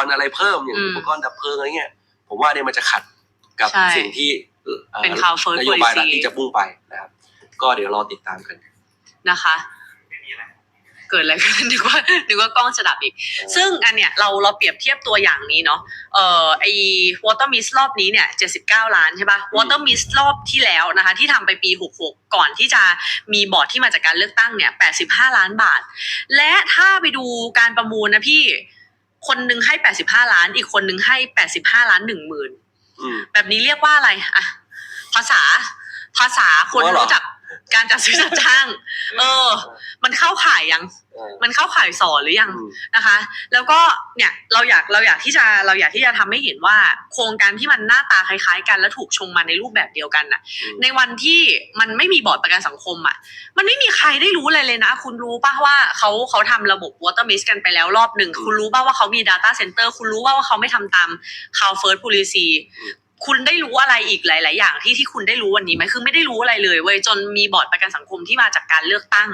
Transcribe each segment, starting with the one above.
รณ์อะไรเพิ่มอย่างอืมอุปกรณ์ดับเพลิงอะไรเงี้ยผมว่าเนี่ยมันจะขัดกับใช่สิ่งที่อ่อเป็น Cloud First นโยบายรัฐ Policy ที่จะพุ่งไปนะครับ ก็เดี๋ยวรอติดตามกัน นะคะ เกิดอะไรขึ้น นึกว่านึกว่ากล้องจะดับอีก ซึ่งอันเนี้ยเราเราเปรียบเทียบตัวอย่างนี้เนาะเอ่อไอ Water Mist รอบนี้เนี่ย79 ล้านใช่ปะ Water Mist รอบที่แล้วนะคะ ที่ทำไปปี 66 ก่อนที่จะมีบอร์ดที่มาจากการเลือกตั้งเนี่ย85 ล้านบาท และถ้าไปดูการประมูลนะพี่ คนหนึ่งให้85ล้าน อีกคนหนึ่งให้85ล้าน1หมื่นอืมแบบนี้เรียกว่าอะไรอะภาษา ภาษาคนว่าเหรอรู้จักการจัดซื้อจัดจ้าง เออ มันเข้าข่ายยังเออ มันเข้าข่ายสอนหรือยังอืมนะคะ แล้วก็เนี่ยเราอยากเราอยากที่จะเราอยากที่จะทำให้เห็นว่า โครงการที่มันหน้าตาคล้ายๆ กันและถูกชงมาในรูปแบบเดียวกันน่ะอืมในวันที่มันไม่มีบอร์ดประกันสังคมอะ มันไม่มีใครได้รู้อะไรเลยนะ คุณรู้ป่ะว่าเขาเขาทำระบบ Water Mist กันไปแล้วรอบหนึ่ง คุณรู้ป่ะว่าเขามี Data Center คุณรู้ป่ะว่าเขาไม่ทำตาม Cloud First Policy คุณได้รู้อะไรอีกหลาย ๆ อย่างที่ที่คุณได้รู้วันนี้ไหมคือไม่ได้รู้อะไรเลยเว้ยจนมีบอร์ดประกันสังคมที่มาจากการเลือกตั้ง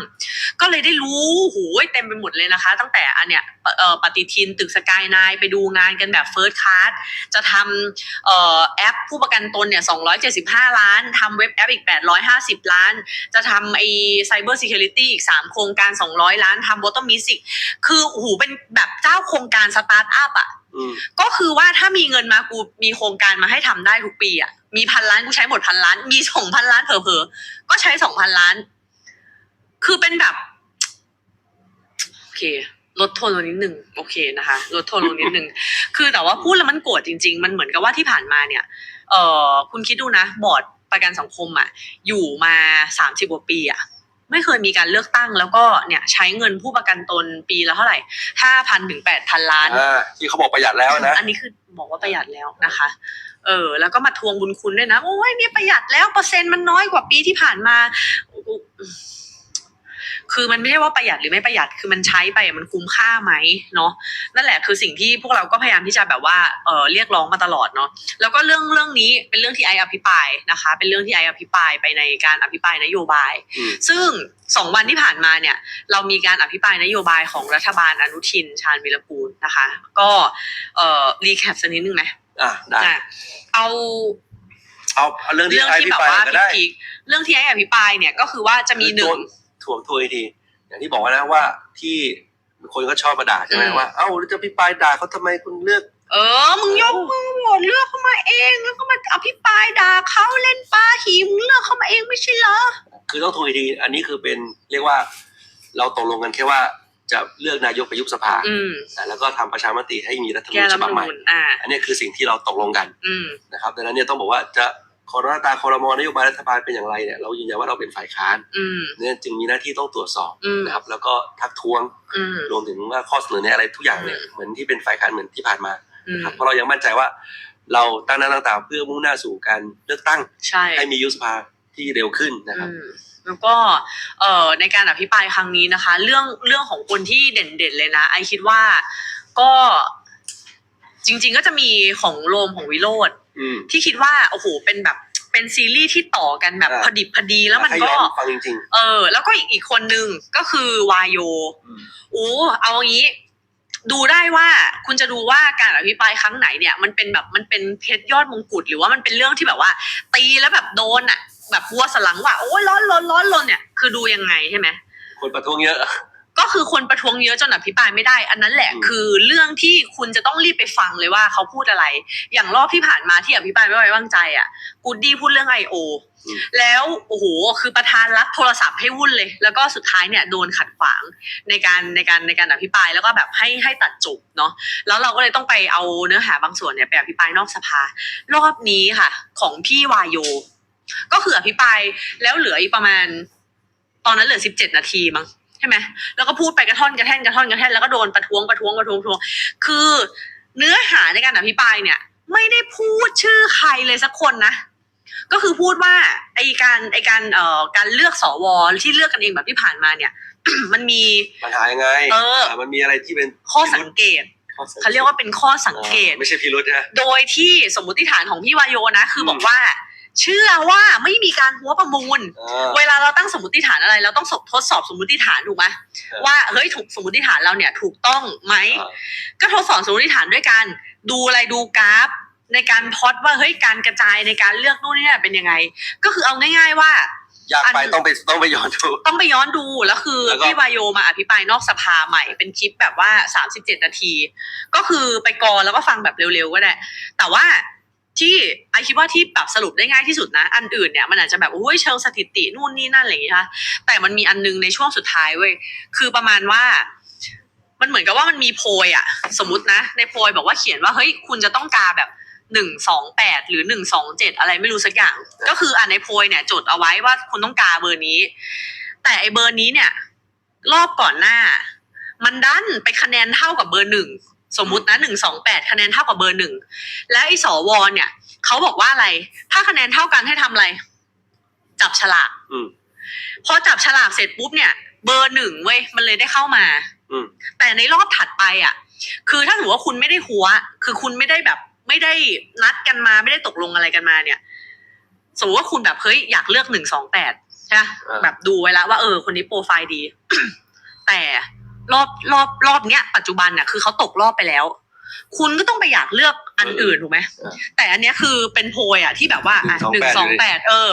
ก็เลยได้รู้โหยเต็มไปหมดเลยนะคะ ตั้งแต่อันเนี้ยปฏิทินตึกสกายนายไปดูงานกันแบบเฟิร์สคลาสจะทำออแอปผู้ประกันตนเนี่ย 275 ล้านทำเว็บแอปอีก 850 ล้าน จะทำไอไซเบอร์ซิเคียวริตี้อีก 3 โครงการ 200 ล้านทำบอตเตอร์มิสิกคือโอ้โหเป็นแบบเจ้าโครงการสตาร์ทอัพอะ ก็คือว่าถ้ามีเงินมากูมีโครงการมาให้ทำได้ทุกปีอะมีพันล้านกูใช้หมดพันล้าน มีสองพันล้านเผลอๆก็ใช้สองพันล้าน คือเป็นแบบโอเคลดโทนลงนิดหนึ่งโอเคนะคะลดโทนลงนิดหนึ่งคือแต่ว่าพูดแล้วมันโกรธจริง ๆ มันเหมือนกับว่าที่ผ่านมาเนี่ย เออคุณคิดดูนะ บอร์ดประกันสังคมอะ อยู่มาสามสิบกว่าปีอะ ไม่เคยมีการเลือกตั้ง แล้วก็เนี่ยใช้เงินผู้ประกันตนปีละเท่าไหร่ห้าพันถึงแปดพันล้านอ่าที่เขาบอกประหยัดแล้วนะอันนี้คือบอกว่าประหยัดแล้วนะคะ เออ แล้วก็มาทวงบุญคุณด้วยนะ โอ้ยเนี่ยประหยัดแล้วเปอร์เซ็นต์มันน้อยกว่าปีที่ผ่านมาโอ้โห คือมันไม่ใช่ว่าประหยัดหรือไม่ประหยัดคือมันใช้ไปมันคุ้มค่าไหมเนาะนั่นแหละคือสิ่งที่พวกเราก็พยายามที่จะแบบว่าเออเรียกร้องมาตลอดเนาะแล้วก็เรื่องเรื่องนี้เป็นเรื่องที่ไออภิปรายนะคะ เป็นเรื่องที่ไออภิปรายไปในการอภิปรายนโยบายอืมซึ่งสองวันที่ผ่านมาเนี่ย เรามีการอภิปรายนโยบายของรัฐบาลอนุทินชาญวิรกูลนะคะ ก็เอ่อรีแคปสักนิดนึงไหมอะได้อะเอาเอาเอาเรื่องที่เรื่องไอที่พี่แบบไปว่าก็ได้พีคๆเรื่องที่ไอ้อภิปรายเนี่ยก็คือว่าจะมีหนึ่ง ถ่วงทัวร์อีกทีอย่างที่บอกว่านะว่าที่คนก็ชอบมาด่าใช่ไหมอืมว่า เอ้าแล้วจะพี่ปลายด่าเขาทำไมคุณเลือก เออ มึงยกมือโหวตเลือกเข้ามาเองแล้วก็มาอภิปรายด่าเขาเล่นปาหีมึงเลือกเข้ามาเองไม่ใช่เหรอ คือต้องทัวร์อีกทีอันนี้คือเป็นเรียกว่า เราตกลงกันแค่ว่าจะเลือกนายกไปยุบสภาอืมแล้วก็ทำประชามติให้มีรัฐธรรมแก้นูญรัฉฐธรบัรบมใหม่ นูญอ่า อันนี้คือสิ่งที่เราตกลงกันอืม นะครับดังนั้นเนี่ยต้องบอกว่าจะ คอรตาคอรมอนโยบายรัฐบาลเป็นอย่างไรเนี่ยเรายืนยันว่าเราเป็นฝ่ายค้านอืมเนี่ยจึงมีหน้าที่ต้องตรวจสอบอืมนะครับ แล้วก็ทักท้วงอืมรวมถึงว่าข้อเสนอแนะอะไรทุกอย่างเนี่ยเหมือนที่เป็นฝ่ายค้านเหมือนที่ผ่านมาอืมนะครับเพราะเรายังมั่นใจว่า เราตั้งหน้าตั้งตาเพื่อมุ่งหน้าสู่การเลือกตั้งใช่ให้มียุบสภาที่เร็วขึ้นนะครับอืมแล้วก็เอ่อในการอภิปรายครั้งนี้นะคะ เรื่องเรื่องของคนที่เด่นๆเลยนะ ไอคิดว่าก็ จริง ๆ ก็จะมีของโรมของวิโรธอืม ที่คิดว่าโอ้โหเป็นแบบเป็นซีรีส์ที่ต่อกันแบบอ่า พอดิบพอดีแล้วมันให้ก็ย้อนฟังจริง เออ แล้วก็อีกอีกคนนึงก็คือวายโยๆอืม โอ้เอางี้ ดูได้ว่าคุณจะดูว่าการอภิปรายครั้งไหนเนี่ย มันเป็นแบบมันเป็นเพชรยอดมงกุฎหรือว่ามันเป็นเรื่องที่แบบว่า ตีแล้วแบบโดนอะแบบวัวสลังว่าโอ้ยร้อนร้อนร้อนร้อนเนี่ยคือดูยังไงใช่ไหมคนประท้วงเยอะ ก็คือคนประท้วงเยอะจนอภิปรายไม่ได้ อันนั้นแหละอืมคือเรื่องที่คุณจะต้องรีบไปฟังเลยว่าเขาพูดอะไร อย่างรอบที่ผ่านมาที่อภิปรายไม่ไว้วางใจอะกูดดี้พูดเรื่องไอโออืมแล้วโอ้โหคือประธานรับโทรศัพท์ให้วุ่นเลย แล้วก็สุดท้ายเนี่ยโดนขัดขวางในการในการในการอภิปรายแล้วก็แบบให้ให้ตัดจบเนาะแล้วเราก็เลยต้องไปเอาเนื้อหาบางส่วนเนี่ยไปอภิปรายนอกสภา รอบนี้ค่ะ ของพี่วายโย ก็คืออภิปรายแล้วเหลืออีกประมาณ ตอนนั้นเหลือสิบเจ็ดนาทีมั้งใช่ไหมแล้วก็พูดไปกระท่อนกระแท่นกระท่อนกระแท่นแล้วก็โดนประท้วงประท้วงประท้วงประท้วง คือเนื้อหาในการอภิปรายเนี่ย ไม่ได้พูดชื่อใครเลยสักคนนะ ก็คือพูดว่าไอการไอการเอ่อการเลือกสวที่เลือกกันเองแบบที่ผ่านมาเนี่ย มันมีปัญหายังไงเออามันมีอะไรที่เป็นข้อสังเกตข้อสังเขาเรียกว่าเป็นข้อสังเกตอ่าไม่ใช่พิรุธนะโดยที่สมมติฐานของพี่วายโยนะ คือมบอกว่า เชื่อว่าไม่มีการหัวประมูลอ่าเวลาเราตั้งสมมติฐานอะไร เราต้องทดสอบสมมติฐานถูกไหมครับว่าเฮ้ยถูกสมมติฐานเราเนี่ยถูกต้องไหมอ่าก็ทดสอบสมมติฐานด้วยการดูอะไรดูกราฟ ในการพล็อดว่าเฮ้ยการกระจายในการเลือกนู่นนี่นั่นเป็นยังไง ก็คือเอาง่าย ๆว่าอยากไปอันต้องไปต้องไปย้อนดูต้องไปย้อนดูแล้วคือแล้วก็พี่วายโยมาอภิปรายนอกสภาใหม่เป็นคลิปแบบว่า37นาที ก็คือไปกอแล้วก็ฟังแบบเร็วๆก็ได้แต่ว่า ที่ไอคิดว่าที่แบบสรุปได้ง่ายที่สุดนะ อันอื่นเนี่ยมันอาจจะแบบโอ้ยเชิงสถิตินู่นนี่นั่นอะไรอย่างเงี้ยนะแต่มันมีอันนึงในช่วงสุดท้ายเว้ยคือประมาณว่า มันเหมือนกับว่ามันมีโพยอะสมมตินะ ในโพยบอกว่าเขียนว่าเฮ้ยคุณจะต้องการแบบหนึ่งสองแปดหรือหนึ่งสองเจ็ดอะไรไม่รู้สักอย่าง ก็คืออ่านในโพยเนี่ยจดเอาไว้ว่าคุณต้องการเบอร์นี้ แต่ไอเบอร์นี้เนี่ย รอบก่อนหน้า มันดันไปคะแนนเท่ากับเบอร์หนึ่ง สมมุตินะหนึ่งสองแปดคะแนนเท่ากับเบอร์หนึ่งและไอสวเนี่ยเขาบอกว่าอะไร ถ้าคะแนนเท่ากันให้ทำอะไร จับฉลากอืมพอจับฉลากเสร็จปุ๊บเนี่ย เบอร์หนึ่งเว้ยมันเลยได้เข้ามา อืมแต่ในรอบถัดไปอะ คือถ้าสมมติว่าคุณไม่ได้หัว คือคุณไม่ได้แบบ ไม่ได้นัดกันมาไม่ได้ตกลงอะไรกันมาเนี่ย สมมติว่าคุณแบบเฮ้ยอยากเลือกหนึ่งสองแปดใช่ไหมอ่าแบบดูไว้แล้วว่าเออคนนี้โปรไฟล์ดี แต่ รอบรอบรอบเนี้ยปัจจุบันน่ะคือเขาตกรอบไปแล้ว คุณก็ต้องไปอยากเลือกอันอื่นถูกไหมอ่าแต่อันเนี้ยคือเป็นโพยอะที่แบบว่าอะห128นึ่งสองแปดเออ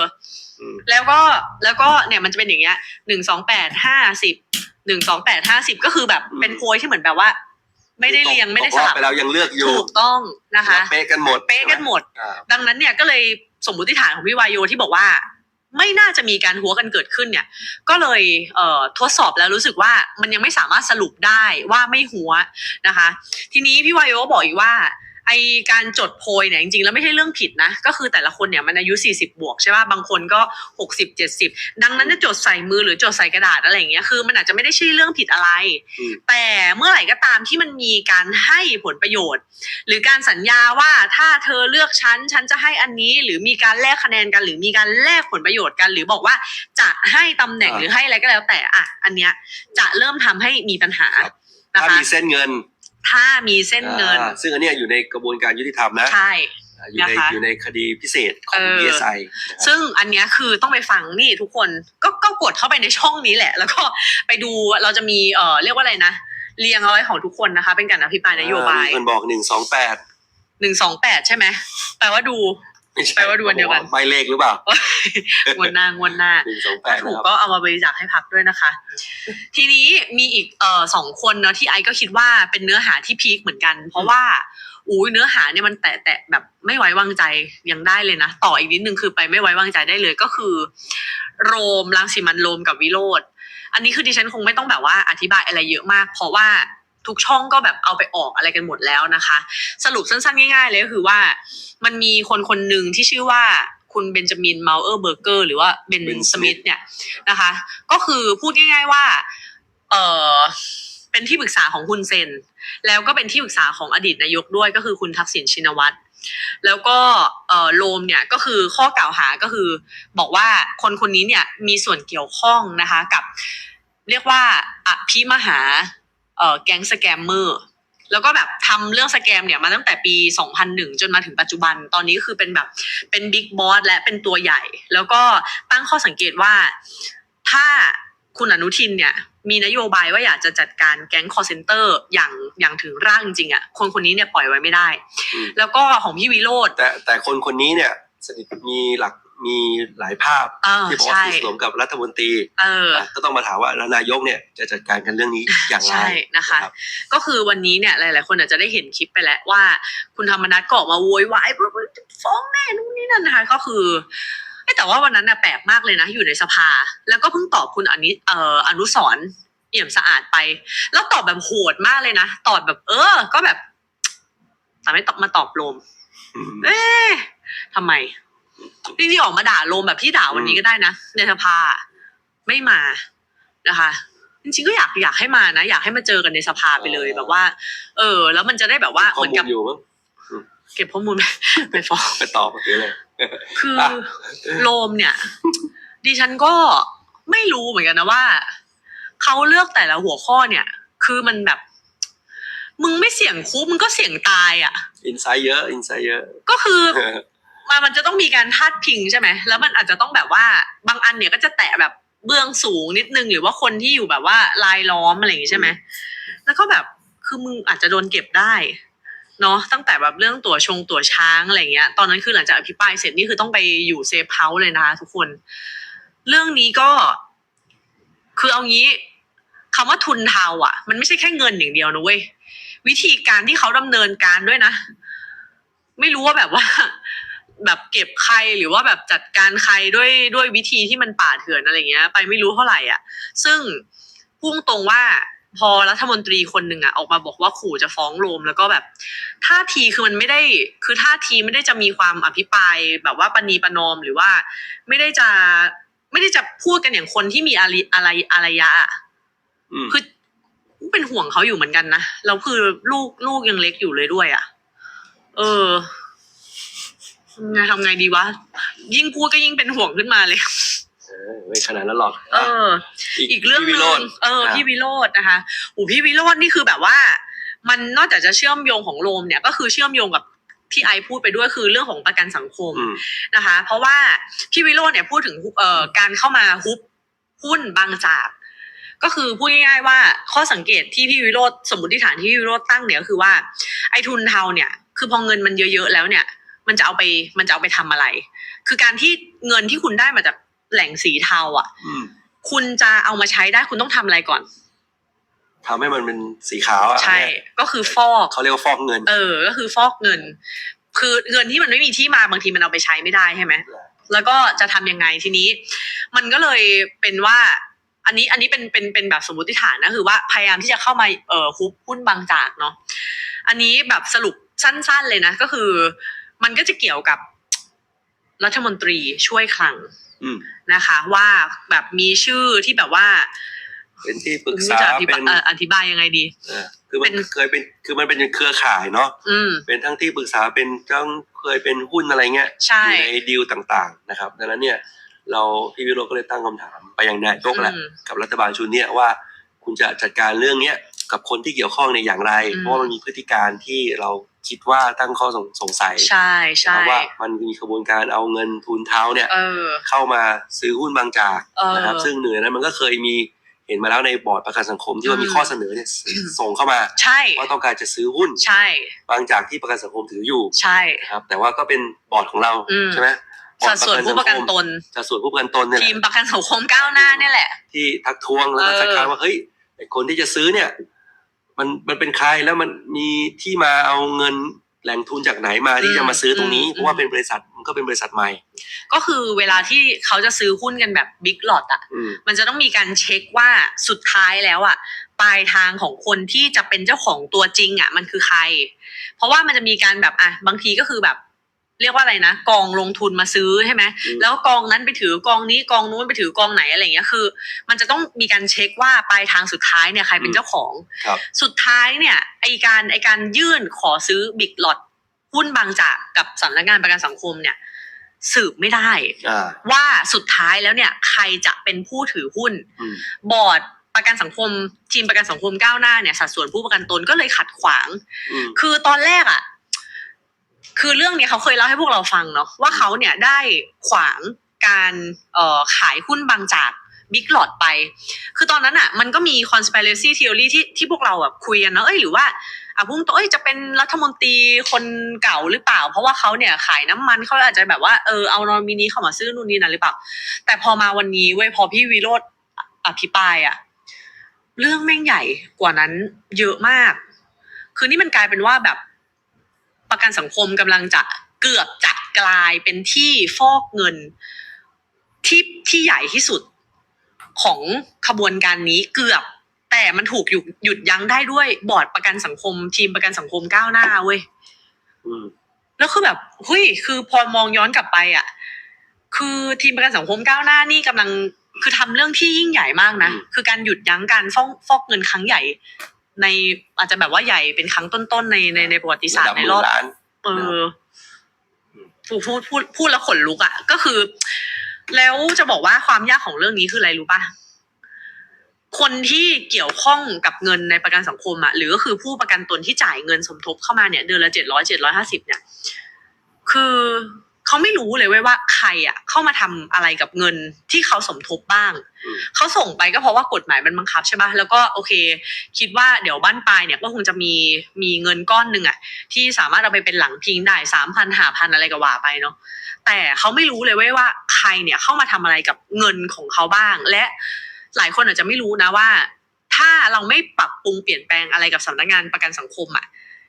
อืม แล้วก็แล้วก็เนี่ยมันจะเป็นอย่างเงี้ยหนึ่งสองแปดห้าสิบหนึ่งสองแปดห้าสิบก็คือแบบอืม เป็นโพยที่เหมือนแบบว่า ไม่ได้เรียงไม่ได้ตกสรอบลับไปแล้วยังเลือกอยู่ถูกต้องนะคะแล้วเป๊ะกันหมดเป๊ะกันหมด อ่า ดังนั้นเนี่ยก็เลยสมมุติฐานของพี่วายโยที่บอกว่า ไม่น่าจะมีการหัวกันเกิดขึ้นเนี่ย ก็เลยเทดสอบแล้วรู้สึกว่ามันยังไม่สามารถสรุปได้ว่าไม่หัวนะคะ ทีนี้พี่วายโยก็บอกอีกว่า ไอการจดโพยเนี่ยจริงๆ แล้วไม่ใช่เรื่องผิดนะ ก็คือแต่ละคนเนี่ยมันอายุ 40 บวกใช่ป่ะบางคนก็ 60 70 ดังนั้นจะจดใส่มือหรือจดใส่กระดาษอะไรอย่างเงี้ยคือมันอาจจะไม่ได้ใช่เรื่องผิดอะไรอืมแต่เมื่อไหร่ก็ตามที่มันมีการให้ผลประโยชน์ หรือการสัญญาว่าถ้าเธอเลือกฉันฉันจะให้อันนี้หรือมีการแลกคะแนนกัน หรือมีการแลกผลประโยชน์กัน หรือบอกว่าจะให้ตำแหน่งอ่าหรือให้อะไรก็แล้วแต่อะอันเนี้ยจะเริ่มทำให้มีปัญหาครับนะถ้าคะมีเส้นเงิน ถ้ามีเส้นเงิน อ่าซึ่งอันเนี้ยอยู่ในกระบวนการยุติธรรมนะใช่ อ่าอยู่ในนะคะอยู่ในคดีพิเศษของ เออ DSI นะครับซึ่งอันเนี้ยคือต้องไปฟังนี่ทุกคนก็ก็กดเข้าไปในช่องนี้แหละ แล้วก็ไปดูเราจะมีเอ่อเรียกว่าอะไรนะเรียงเอาไว้ของทุกคนนะคะ เป็นการอภิปรายนโยบายมีคนบอกหนึ่งสองแปดหนึ่งสองแปดใช่ไหมแปลว่าดู แปลว่าดูอันเดียวกัน ใบเลขหรือเปล่า งวดหน้างวดหน้า หนึ่งสองแปถ้าดถูนะกครับ ก็เอามาบริจาคให้พักด้วยนะคะ ทีนี้มีอีกเอ่อสองคนเนาะที่ไอก็คิดว่าเป็นเนื้อหาที่พีคเหมือนกัน เพราะว่าอุ้ยเนื้อหาเนี่ยมันแตะแตะแบบไม่ไว้วางใจยังได้เลยนะ ต่ออีกนิดนึงคือไปไม่ไว้วางใจได้เลยก็คือ โรมรังสิมันต์โรมกับวิโรธอันนี้คือดิฉันคงไม่ต้องแบบว่าอธิบายอะไรเยอะมาก เพราะว่า ทุกช่องก็แบบเอาไปออกอะไรกันหมดแล้วนะคะ สรุปสั้นๆ ง่าย ๆ เลยก็คือว่า มันมีคนคนหนึ่งที่ชื่อว่าคุณเบนจามินเมาเออร์เบอร์เกอร์หรือว่าเบน Ben สมิธเนี่ยนะคะ ก็คือพูดง่าย ๆว่า เออเป็นที่ปรึกษาของคุณเซน แล้วก็เป็นที่ปรึกษาของอดีตนายกด้วยก็คือคุณทักษิณชินวัตรแล้วก็เออโลมเนี่ยก็คือข้อกล่าวหาก็คือ บอกว่าคนคนนี้เนี่ยมีส่วนเกี่ยวข้องนะคะกับ เรียกว่าอภิมหา แก๊งสแกมเมอร์แล้วก็แบบทำเรื่องสแกมเนี่ยมาตั้งแต่ปี 2001 จนมาถึงปัจจุบัน ตอนนี้คือเป็นแบบเป็นบิ๊กบอสและเป็นตัวใหญ่ แล้วก็ตั้งข้อสังเกตว่า ถ้าคุณอนุทินเนี่ยมีนโยบายว่าอยากจะจัดการแก๊งคอร์เซนเตอร์อย่างอย่างถึงร่างจริงๆอะคนคนนี้เนี่ยปล่อยไว้ไม่ได้อืมแล้วก็ของพี่วิโรธแต่แต่คนคนนี้เนี่ยสนิทมีหลัก มีหลายภาพเออที่บอกว่าใช่สนิทสนมกับรัฐมนตรีเออะก็ต้องมาถามว่าแล้วนายกเนี่ยจะจัดการกันเรื่องนี้อย่างไรใช่นะคะ รับก็คือวันนี้เนี่ยหลาย ๆ คนอาจจะได้เห็นคลิปไปแล้วว่า คุณธรรมนัฐก็ออกมาโวยวายฟ้องแน่นู่นนี่นั่นนะคะก็คือเอ้ยแต่ว่าวันนั้นน่ะแปลกมากเลยนะ อยู่ในสภา แล้วก็เพิ่งตอบคุณอนิเอ่ออนุสรณ์เอี่ยมสะอาดไป แล้วตอบแบบโหดมากเลยนะ ตอบแบบ เออ ก็แบบแต่ไม่ตอบมาตอบโลม อืม เอ๊ะทำไม จริงๆออกมาด่าโลมแบบที่ด่าวันนี้ก็ได้นะในสภาไม่มานะคะ จริงๆก็อยากอยากให้มานะ อยากให้มาเจอกันในสภาไปเลยแบบว่า เออ แล้วมันจะได้แบบว่าข้เหอมือนมูกัลบอยู่มั้งเก็บข้อมูลไปฟ้องไปตอบหรืออะไรคืออะโลมเนี่ย ดิฉันก็ไม่รู้เหมือนกันนะว่าเขาเลือกแต่ละหัวข้อเนี่ย คือมันแบบ มึงไม่เสี่ยงคุกมึงก็เสี่ยงตายอะ อินไซด์เยอะ อินไซด์เยอะ ก็คือ มามันจะต้องมีการพาดพิงใช่ไหมแล้วมันอาจจะต้องแบบว่าบางอันเนี่ยก็จะแตะแบบเบื้องสูงนิดนึงหรือว่าคนที่อยู่แบบว่าลายล้อมอะไรอย่างงี้ใช่ไหมแล้วก็แบบคือมึงอาจจะโดนเก็บได้เนาะตั้งแต่แบบเรื่องตั๋วชงตั๋วช้างอะไรเงี้ย ตอนนั้นคือหลังจากอภิปรายเสร็จนี่คือต้องไปอยู่เซฟเฮาส์เลยนะคะทุกคน เรื่องนี้ก็ คือเอางี้คำว่าทุนเทาอะ มันไม่ใช่แค่เงินอย่างเดียวนะเว้ยวิธีการที่เขาดำเนินการด้วยนะ ไม่รู้ว่าแบบว่า แบบเก็บใครหรือว่าแบบจัดการใครด้วยด้วยวิธีที่มันป่าเถื่อนอะไรเงี้ย ไปไม่รู้เท่าไหร่อะ ซึ่งพุ่งตรงว่าพอรัฐมนตรีคนหนึ่งอะออกมาบอกว่าขู่จะฟ้องโรมแล้วก็แบบท่าทีคือมันไม่ได้คือท่าทีไม่ได้จะมีความอภิปรายแบบว่าปณีประนอมหรือว่า ไม่ได้จะไม่ได้จะพูดกันอย่างคนที่มีอะไรอะไรอารยะอะคือเป็นห่วงเขาอยู่เหมือนกันนะแล้วคือลูกลูกยังเล็กอยู่เลยด้วย อะ เออ ทำไงทำไงดีวะ ยิ่งพูดก็ยิ่งเป็นห่วงขึ้นมาเลย เออไม่ขนาดนั้นหรอกเออ อีกเรื่องหพี่นึวิโรงจน์เอออะพี่วิโรจน์นะคะโอ้พี่วิโรจน์นี่คือแบบว่า มันนอกจากจะเชื่อมโยงของโรมเนี่ยก็คือเชื่อมโยงกับที่ไอพูดไปด้วยคือเรื่องของประกันสังคม อืม นะคะ เพราะว่าพี่วิโรจน์เนี่ยพูดถึงเอ่อการเข้ามาฮุบหุ้นบางจาก ก็คือพูดง่ายๆว่าข้อสังเกตที่พี่วิโรจน์สมมติฐานที่พี่วิโรจน์ตั้งเนี่ยก็คือว่าไอ้ทุนเทาเนี่ย คือพอเงินมันเยอะๆแล้วเนี่ย มันจะเอาไปมันจะเอาไปทำอะไร คือการที่เงินที่คุณได้มาจากแหล่งสีเทาอะอืมคุณจะเอามาใช้ได้คุณต้องทำอะไรก่อนทำให้มันเป็นสีขาวอะใช่ ก็คือฟอกเขาเรียกว่าฟอกเงิน เออ ก็คือฟอกเงิน คือเงินที่มันไม่มีที่มาบางทีมันเอาไปใช้ไม่ได้ใช่ไหมแล้วก็จะทำยังไงทีนี้ มันก็เลยเป็นว่า อันนี้อันนี้เป็นเป็นเป็นแบบสมมติฐานนะคือว่าพยายามที่จะเข้ามาเอ่อฮุบหุ้นบางจากเนาะอันนี้แบบสรุปสั้น ๆ เลยนะก็คือ มันก็จะเกี่ยวกับรัฐมนตรีช่วยคลังอืมนะคะ ว่าแบบมีชื่อที่แบบว่า เป็นที่ปรึกไม่ษาจะอธิเป็บายนเอ่ออธิบายยังไงดีเออคือมันเป็นเคยเป็นคือมันเป็นเครือข่ายเนาะอืมเป็นทั้งที่ปรึกษาเป็นทั้งเคยเป็นหุ้นอะไรเงี้ยใช่อยู่ในดีลต่างๆ นะครับดังนั้นเนี่ย เราพี่วิโรจน์ก็เลยตั้งคำถามไปยังนายกแหละอืมกับรัฐบาลชุดเนี้ยว่า คุณจะจัดการเรื่องเนี้ย กับคนที่เกี่ยวข้องในยอย่างไร อืม เพราะว่ามันมีพฤติการที่เราคิดว่าตั้งข้อสงสงสัยใช่ใช่นะครับว่ามันมีขบวนการเอาเงินทุนเท้าเนี่ย เออ เข้ามาซื้อหุ้นบางจากเออนะครับ ซึ่งหนึ่งในนั้นมันก็เคยมีเห็นมาแล้วในบอร์ดประกันสังคมที่ว่าอืม มีข้อเสนอเนี่ยส่งเข้ามาใช่ว่าต้องการจะซื้อหุ้นใช่บางจากที่ประกันสังคมถืออยู่ใช่ นะครับแต่ว่าก็เป็นบอร์ดของเราอืม ใช่ไหมบอสัร์ดส่วนผู้ประกันตน สัดส่วนผู้ประกันตนเนี่ยแหทีละ มประกันสังคมก้าวหน้าเนี่ยแหละ ที่ทักท้วงแล้วก็เออ คัดค้านว่าเฮ้ยไอ้คนที่จะซื้อเนี่ย มันมันเป็นใครแล้วมันมีที่มาเอาเงินแหล่งทุนจากไหนมาที่จะมาซื้อตรงนี้เพราะว่าเป็นบริษัทมันก็เป็นบริษัทใหม่ ก็คือเวลาที่เขาจะซื้อหุ้นกันแบบบิ๊กหลอตอะ อืม มันจะต้องมีการเช็คว่าสุดท้ายแล้วอะปลายทางของคนที่จะเป็นเจ้าของตัวจริงอะมันคือใคร เพราะว่ามันจะมีการแบบอะบางทีก็คือแบบ เรียกว่าอะไรนะกองลงทุนมาซื้อใช่ไหมอืมแล้วกองนั้นไปถือกองนี้กองนู้นไปถือกองไหนอะไรอย่างเงี้ยคือ มันจะต้องมีการเช็คว่าปลายทางสุดท้ายเนี่ยใครเป็นเจ้าของครับสุดท้ายเนี่ยไอการไอการยื่นขอซื้อบิ๊กหลอตหุ้นบางจากกับสำนักงานประกันสังคมเนี่ยสืบไม่ได้อ่าว่าสุดท้ายแล้วเนี่ยใครจะเป็นผู้ถือหุ้นอืมบอร์ดประกันสังคมทีมประกันสังคมก้าวหน้าเนี่ยสัดส่วนผู้ประกันตนก็เลยขัดขวางอืมคือตอนแรกอะ่ะ คือเรื่องนี้เขาเคยเล่าให้พวกเราฟังเนาะว่าเขาเนี่ยได้ขวางการเอ่อขายหุ้นบางจากบิ๊กหลอดไป คือตอนนั้นอะ่ะ มันก็มี conspiracy theory ที่ที่พวกเราแบบคุยกันเนาะเอ้ยหรือว่าอะพุ่งตัวเอ้ยจะเป็นรัฐมนตรีคนเก่าหรือเปล่า เพราะว่าเขาเนี่ยขายน้ำมันเขาอาจจะแบบว่าเออเอานอมินีเข้ามาซื้อนู่นนี่นั่นหรือเปล่า แต่พอมาวันนี้เว้ยพอพี่วิโรธอภิปรายอะเรื่องแม่งใหญ่กว่านั้นเยอะมาก คือนี่มันกลายเป็นว่าแบบ ประกันสังคมกำลังจะเกือบจะกลายเป็นที่ฟอกเงินที่ที่ใหญ่ที่สุดของขบวนการนี้เกือบ แต่มันถูกหยุดหยุดยั้งได้ด้วยบอร์ดประกันสังคม ทีมประกันสังคมก้าวหน้าเว้ยอืมแล้วคือแบบเฮ้ยคือพอมองย้อนกลับไปอะ คือทีมประกันสังคมก้าวหน้านี่กำลังคือทำเรื่องที่ยิ่งใหญ่มากนะอืมคือการหยุดยั้งการฟอกฟอกเงินครั้งใหญ่ ในอาจจะแบบว่าใหญ่เป็นครั้งต้นๆในในในประวัติศาสตร์ในรอบะดัหมื่ล้านเออพูดพูดพูดพูดแล้วขนลุกอะก็คือ แล้วจะบอกว่าความยากของเรื่องนี้คืออะไรรู้ป่ะคนที่เกี่ยวข้องกับเงินในประกันสังคมอะหรือก็คือผู้ประกันตนที่จ่ายเงินสมทบเข้ามาเนี่ยเดือนละเจ็ดร้อยเจ็ดร้อยห้าสิบเนี่ย คือ เขาไม่รู้เลยเว้ยว่าใครอะ เข้ามาทำอะไรกับเงินที่เขาสมทบบ้างอืมเขาส่งไปก็เพราะว่ากฎหมายมันบังคับใช่ปะแล้วก็โอเค คิดว่าเดี๋ยวบ้านปลายเนี่ยก็คงจะมีมีเงินก้อนหนึ่งอะ ที่สามารถเอาไปเป็นหลังพิงได้สามพันห้าพันอะไรก็ว่าไปเนาะแต่เขาไม่รู้เลยเว้ยว่าใครเนี่ยเข้ามาทำอะไรกับเงินของเขาบ้าง และหลายคนอาจจะไม่รู้นะว่า ถ้าเราไม่ปรับปรุงเปลี่ยนแปลงอะไรกับสำนักงานประกันสังคมอะ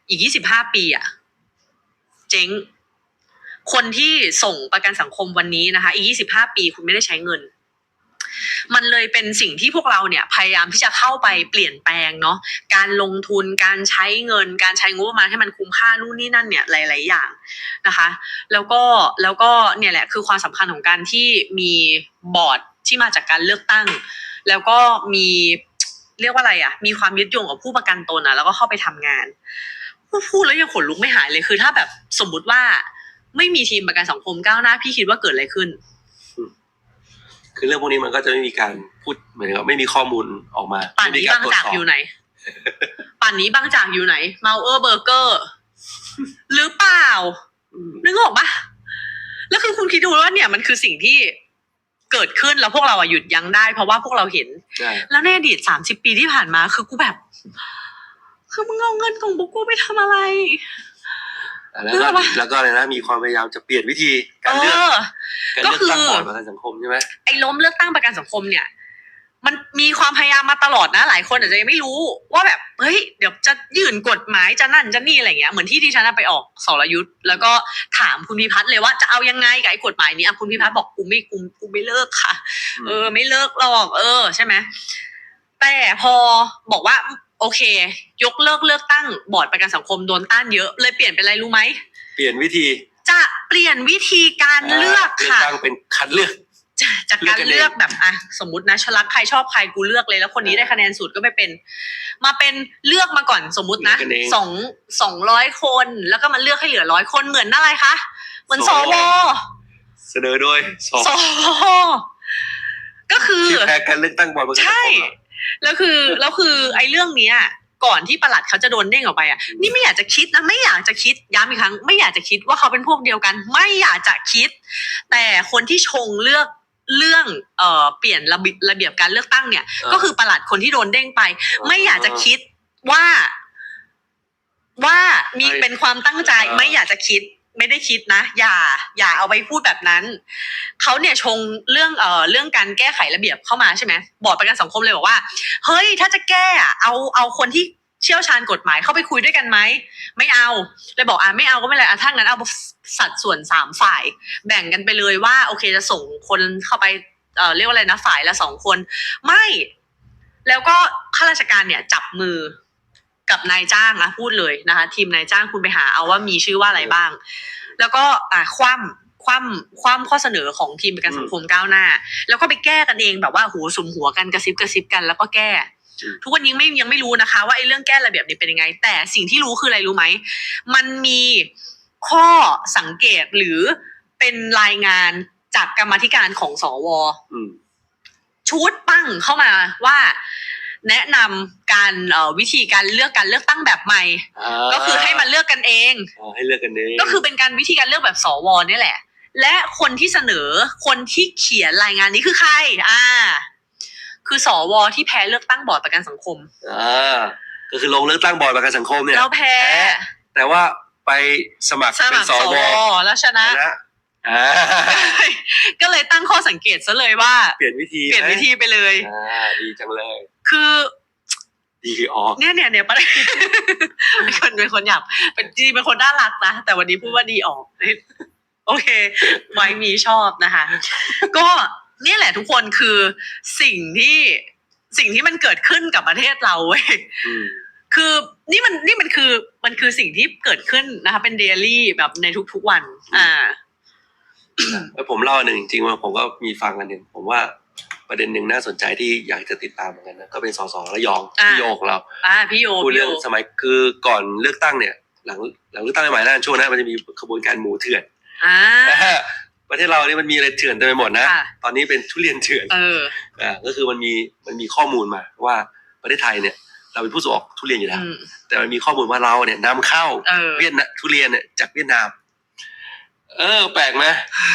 อีกยี่สิบห้าปีอะ เจ๊ง คนที่ส่งประกันสังคมวันนี้นะคะ อีกยี่สิบห้าปีคุณไม่ได้ใช้เงิน มันเลยเป็นสิ่งที่พวกเราเนี่ยพยายามที่จะเข้าไปเปลี่ยนแปลงเนาะ การลงทุน การใช้เงิน การใช้งบประมาณให้มันคุ้มค่านู่นนี่นั่นเนี่ยหลาย ๆ อย่างนะคะ แล้วก็แล้วก็เนี่ยแหละคือความสำคัญของการที่มีบอร์ดที่มาจากการเลือกตั้ง แล้วก็มีเรียกว่าอะไรอะ มีความยึดโยงกับผู้ประกันตนอะ แล้วก็เข้าไปทำงานพูดพูดแล้วยังขนลุกไม่หายเลยคือถ้าแบบสมมุติว่า ไม่มีทีมประกันสังคมก้าวหน้าพี่คิดว่าเกิดอะไรขึ้น คือเรื่องพวกนี้มันก็จะไม่มีการพูดเหมือนกับไม่มีข้อมูลออกมาป่านไม่มีนี้การบางตรวจจากสอบอยู่ไหน ป่านนี้บางจากอยู่ไหนเมาเออร์เบอร์เกอร์ หรือเปล่าอืมนึกออกปะแล้วคือคุณคิดดูว่าเนี่ยมันคือสิ่งที่เกิดขึ้นแล้วพวกเราอะหยุดยั้งได้ เพราะว่าพวกเราเห็นใช่แล้วในอดีตสามสิบปีที่ผ่านมา คือกูแบบ คือมึงเอาเงินของพวกกูไปทำอะไร แล้วนึกก็ออกปะแล้วก็อะไรนะมีความพยายามจะเปลี่ยนวิธีการเลือกเออการก็เลือกคือตั้งบอร์ดประกันสังคมใช่ไหมไอ้ล้มเลือกตั้งประกันสังคมเนี่ย มันมีความพยายามมาตลอดนะ หลายคนอาจจะยังไม่รู้ ว่าแบบเฮ้ยเดี๋ยวจะยื่นกฎหมายจะนั่นจะนี่อะไรเงี้ยเหมือนที่ดิฉันนะไปออกสรยุทธ์แล้วก็ถามคุณพิพัฒน์เลยว่าจะเอายังไงกับไอ้กฎหมายนี้อะคุณพิพัฒน์บอกกูไม่กูกูไม่เลิกค่ะ เออ ไม่เลิกหรอกเออ ใช่ไหมแต่พอบอกว่า โอเค ยกเลิกเลือกตั้งบอร์ดประกันสังคมโดนต้านเยอะ เลยเปลี่ยนเป็นอะไรรู้ไหม เปลี่ยนวิธีจะเปลี่ยนวิธีการเลือกเลือกค่ะตั้งเป็นคัดเลือก จากจากการเลืเลืออกกกันเองแบบอะสมมตินะชลักใครชอบใครกูเลือกเลยแล้วคนนี้ได้คะแนนสุดก็ไปเป็น มาเป็นเลือกมาก่อนสมมุตินะเลือกกันเองสองสองร้อยคนแล้วก็มาเลือกให้เหลือร้อยคนเหมือนอะไรคะเหมือนสสววเสนอโดยสองสวก็คือที่แพ้การเลือกตั้งบอร์ดประกันสังใช่คมเหรอ แล้วคือแล้วคือไอ้เรื่องเนี้ยก่อนที่ประหลัดเขาจะโดนเด้งออกไปอะนี่ไม่อยากจะคิดนะไม่อยากจะคิดย้ำอีกครั้ง ไม่อยากจะคิดว่าเขาเป็นพวกเดียวกัน ไม่อยากจะคิด แต่คนที่ชงเลือกเรื่องเอ่อเปลี่ยนระเบียบระเบียบการเลือกตั้งเนี่ย ก็คือประหลัดคนที่โดนเด้งไป ไม่อยากจะคิดว่าว่ามีเป็นความตั้งใจไม่อยากจะคิด ไม่ได้คิดนะ อย่าอย่าเอาไปพูดแบบนั้น เขาเนี่ยชงเรื่องเอ่อเรื่องการแก้ไขระเบียบเข้ามาใช่ไหมบอร์ดประกันสังคมเลยบอกว่า เฮ้ยถ้าจะแก้อะเอาเอาคนที่เชี่ยวชาญกฎหมายเข้าไปคุยด้วยกันไหมไม่เอาเลยบอกอะไม่เอาก็ไม่เป็นไรอะถ้างั้นเอาสัดส่วนสามฝ่าย แบ่งกันไปเลยว่า โอเคจะส่งคนเข้าไปเอ่อเรียกว่าอะไรนะฝ่ายละสองคน ไม่ แล้วก็ข้าราชการเนี่ยจับมือ กับนายจ้างอะพูดเลยนะคะ ทีมนายจ้างคุณไปหาเอาว่ามีชื่อว่าอะไรบ้าง แล้วก็อะคว่ำคว่ำคว่ำข้อเสนอของทีมประกันสังคมก้าวหน้า แล้วก็ไปแก้กันเองแบบว่าโหสุมหัวกันกระซิบกระซิบกันแล้วก็แก้อืมทุกวันนี้ไม่ยังไม่รู้นะคะ ว่าไอ้เรื่องแก้ระเบียบนี้เป็นยังไง แต่สิ่งที่รู้คืออะไรรู้ไหมมันมีข้อสังเกตหรือเป็นรายงานจากกรรมาธิการของสวอืมชุดปั้งเข้ามาว่า แนะนำการเอ่อวิธีการเลือกการเลือกตั้งแบบใหม่าก็คือให้มันเลือกกันเองอ่าให้เลือกกันเองก็คือเป็นการวิธีการเลือกแบบสวเนี่ยแหละ และคนที่เสนอคนที่เขียนรายงานนี้คือใคร อ่า คือสวที่แพ้เลือกตั้งบอร์ดประกันสังคม อ่าก็คือลงเลือกตั้งบอร์ดประกันสังคมเนี่ย เราแพ้แพ้แต่ว่าไปสมัครสเป็มันครสสววแล้วชนะ นะอ่าก็เลยตั้งข้อสังเกตซะเลยว่า เปลี่ยนวิธีเปลี่ยนวิธีไปเลย อ่าดีจังเลย คือดีคือออกเนี่ยเนี่ยเนี่ยประเด็นเป็นคนเป็นคนหยาบเป็นจริงเป็นคนน่ารักนะแต่วันนี้พูดว่าดีออก โอเค ไว้มีชอบนะคะ ก็เนี่ยแหละทุกคนคือสิ่งที่สิ่งที่มันเกิดขึ้นกับประเทศเราเว้ยอืมคือนี่มันนี่มันคือมันคือสิ่งที่เกิดขึ้นนะคะ เป็นเดลี่แบบในทุกๆวัน อ่าแล้วผมเล่าอันหนึ่งจริงๆว่าผมก็มีฟังอันหนึ่งผมว่า ประเด็นหนึ่งน่าสนใจที่อยากจะติดตามเหมือนกันนะก็เป็นสสระยองอ่า พี่โยของเราอ่าพี่โยพูดพี่โยเรื่องสมัยคือก่อนเลือกตั้งเนี่ย หลังหลังเลือกตั้งใหม่ๆนั่นช่วงนั้นมันจะมีขบวนการหมูเถื่อนอ่าประเทศเรานี่มันมีอะไรเถื่อนเต็มไปหมดนะค่ะตอนนี้เป็นทุเรียนเถื่อนเอออ่าก็คือมันมีมันมีข้อมูลมาว่าประเทศไทยเนี่ย เราเป็นผู้ส่งออกทุเรียนอยู่แล้วอืมแต่มันมีข้อมูลว่าเราเนี่ยนำเข้าเออเวียดนามทุเรียนเนี่ยจากเวียดนาม เออ แปลกไหม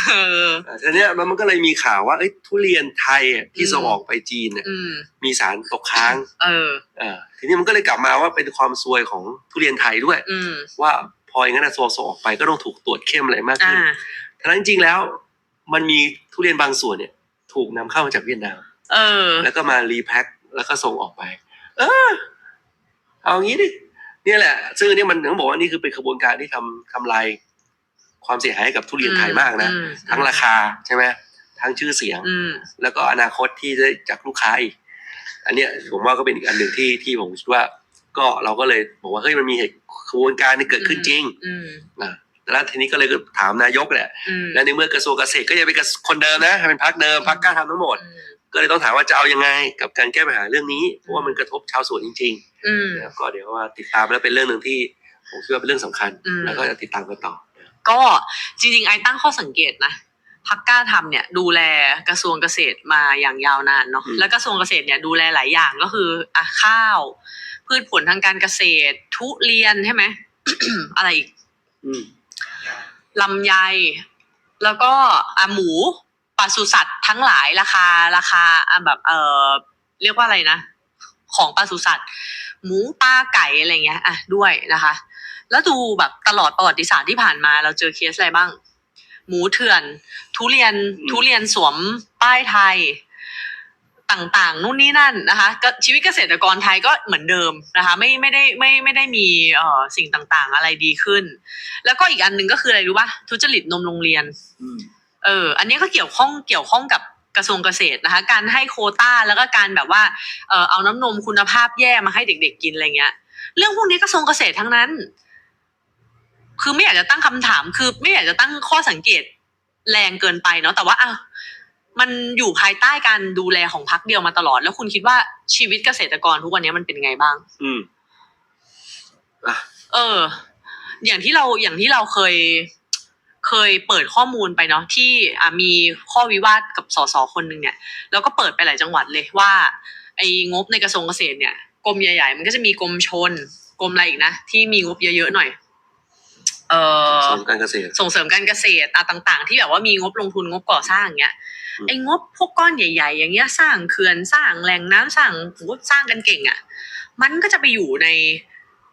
เออ อะทีเนี้ยมันมันก็เลยมีข่าวว่าเอ้ยทุเรียนไทยอะที่อืมส่งออกไปจีนเนี่ยอืม มีสารตกค้างเออเออทีนี้มันก็เลยกลับมาว่าเป็นความซวยของทุเรียนไทยด้วย อืม ว่าพออย่างนั้นนะส่งส่งออกไปก็ต้องถูกตรวจเข้มอะไรมากอ่า ขึ้นทั้งนั้นจริงๆแล้ว มันมีทุเรียนบางส่วนเนี่ย ถูกนำเข้ามาจากเวียดนาม เออ แล้วก็มารีแพ็คแล้วก็ส่งออกไป เออ เอางี้ดิเนี่ยแหละ ซึ่งอันนี้มันต้องบอกว่านี่คือเป็นขบวนการที่ทำทำลาย ความเสียหายให้กับทุเรียนไทยมากนะอืมทั้งราคาใช่ไหมทั้งชื่อเสียงอืมแล้วก็อนาคตที่ได้จากลูกค้าอีก อันเนี้ยผมว่าก็เป็นอีกอันหนึ่งที่ที่ผมคิดว่า ก็เราก็เลยบอกว่าเฮ้ยมันมีเหตุขบวนการที่เกิดขึ้นจริงอืมนะแล้วทีนี้ก็เลยถามนายกแหละอืมและในเมื่อกระทรวงเกษตรก็ยังเป็นกระคนเดิมนะเป็นพักเดิมพักกล้าทำทั้งหมดอืมก็เลยต้องถามว่าจะเอายังไง กับการแก้ปัญหาเรื่องนี้เพราะว่ามันกระทบชาวสวนจริงอืมๆนะครับก็เดี๋ยวว่าติดตามแล้วเป็นเรื่องหนึ่งที่ผมคิดว่าเป็นเรื่องสำคัญอืมแล้วก็จะติดตามกันต่อ ก็จริงๆไอตั้งข้อสังเกตนะพักกล้าทำเนี่ยดูแลกระทรวงเกษตรมาอย่างยาวนานเนาะอืมแล้วกระทรวงเกษตรเนี่ยดูแลหลายอย่างก็คืออะข้าว พืชผลทางการเกษตร ทุเรียนใช่ไหม อะไรอีกอืมลำไย แล้วก็อะหมูปศุสัตว์ทั้งหลายราคาราคาอะแบบเออเรียกว่าอะไรนะ ของปศุสัตว์ หมูปลาไก่อะไรเงี้ยอะด้วยนะคะ แล้วดูแบบตลอดประวัติศาสตร์ที่ผ่านมา เราเจอเคสอะไรบ้าง หมูเถื่อน ทุเรียนอืมทุเรียนสวมป้ายไทยต่างๆ นู่นนี่นั่นนะคะก็ชีวิตเกษตรกรไทยก็เหมือนเดิมนะคะ ไม่ไม่ได้ไม่ไม่ได้มีเอ่อสิ่งต่างๆ อะไรดีขึ้น แล้วก็อีกอันหนึ่งก็คืออะไรรู้ป่ะทุจริตนมโรงเรียนอืมเออ อันนี้ก็เกี่ยวข้องเกี่ยวข้องกับกระทรวงเกษตรนะคะ การให้โควต้าแล้วก็การแบบว่าเออเอาน้ำนมคุณภาพแย่มาให้เด็ก ๆ กินอะไรเงี้ย เรื่องพวกนี้กระทรวงเกษตรทั้งนั้น คือไม่อยากจะตั้งคำถาม คือไม่อยากจะตั้งข้อสังเกตแรงเกินไปเนาะแต่ว่าอะมันอยู่ภายใต้การดูแลของพักเดียวมาตลอด แล้วคุณคิดว่าชีวิตเกษตรกรทุกวันนี้มันเป็นไงบ้าง อืมอะเออ อย่างที่เราอย่างที่เราเคย เคยเปิดข้อมูลไปเนาะที่อะมีข้อวิวาทกับสสคนหนึ่งเนี่ยแล้วก็เปิดไปหลายจังหวัดเลยว่า ไอ้งบในกระทรวงเกษตรเนี่ยกรมใหญ่ๆมันก็จะมีกรมชนกรมอะไรอีกนะที่มีงบเยอะๆหน่อย เออส่วนการเกษตร ส่งเสริมการเกษตรอะต่าง ๆ ที่แบบว่ามีงบลงทุนงบก่อสร้างอย่างเงี้ยอืม ไอ้งบพวกก้อนใหญ่ ๆ อย่างเงี้ยสร้างเขื่อนสร้างแหล่งน้ำสร้างโหสร้างกันเก่งอะ่ะ มันก็จะไปอยู่ใน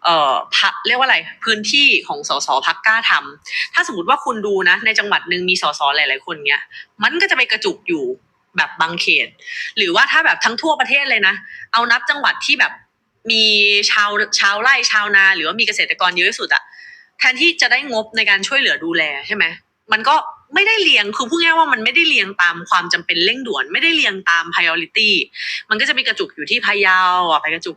เอ่อพักเรียกว่าอะไรพื้นที่ของสสพักกล้าทำถ้าสมมติว่าคุณดูนะ ในจังหวัดหนึ่งมีสสหลาย ๆ คนเงี้ยมันก็จะไปกระจุกอยู่แบบบางเขต หรือว่าถ้าแบบทั้งทั่วประเทศเลยนะ เอานับจังหวัดที่แบบมีชาวชาวไร่ชาวนา หรือว่ามีเกษตรกรเยอะที่สุดอะ แทนที่จะได้งบในการช่วยเหลือดูแลใช่ไหมมันก็ไม่ได้เรียงคือพูดง่ายว่ามันไม่ได้เรียงตามความจำเป็นเร่งด่วน ไม่ได้เรียงตาม priority มันก็จะมีกระจุกอยู่ที่พะเยาอะไปกระจุก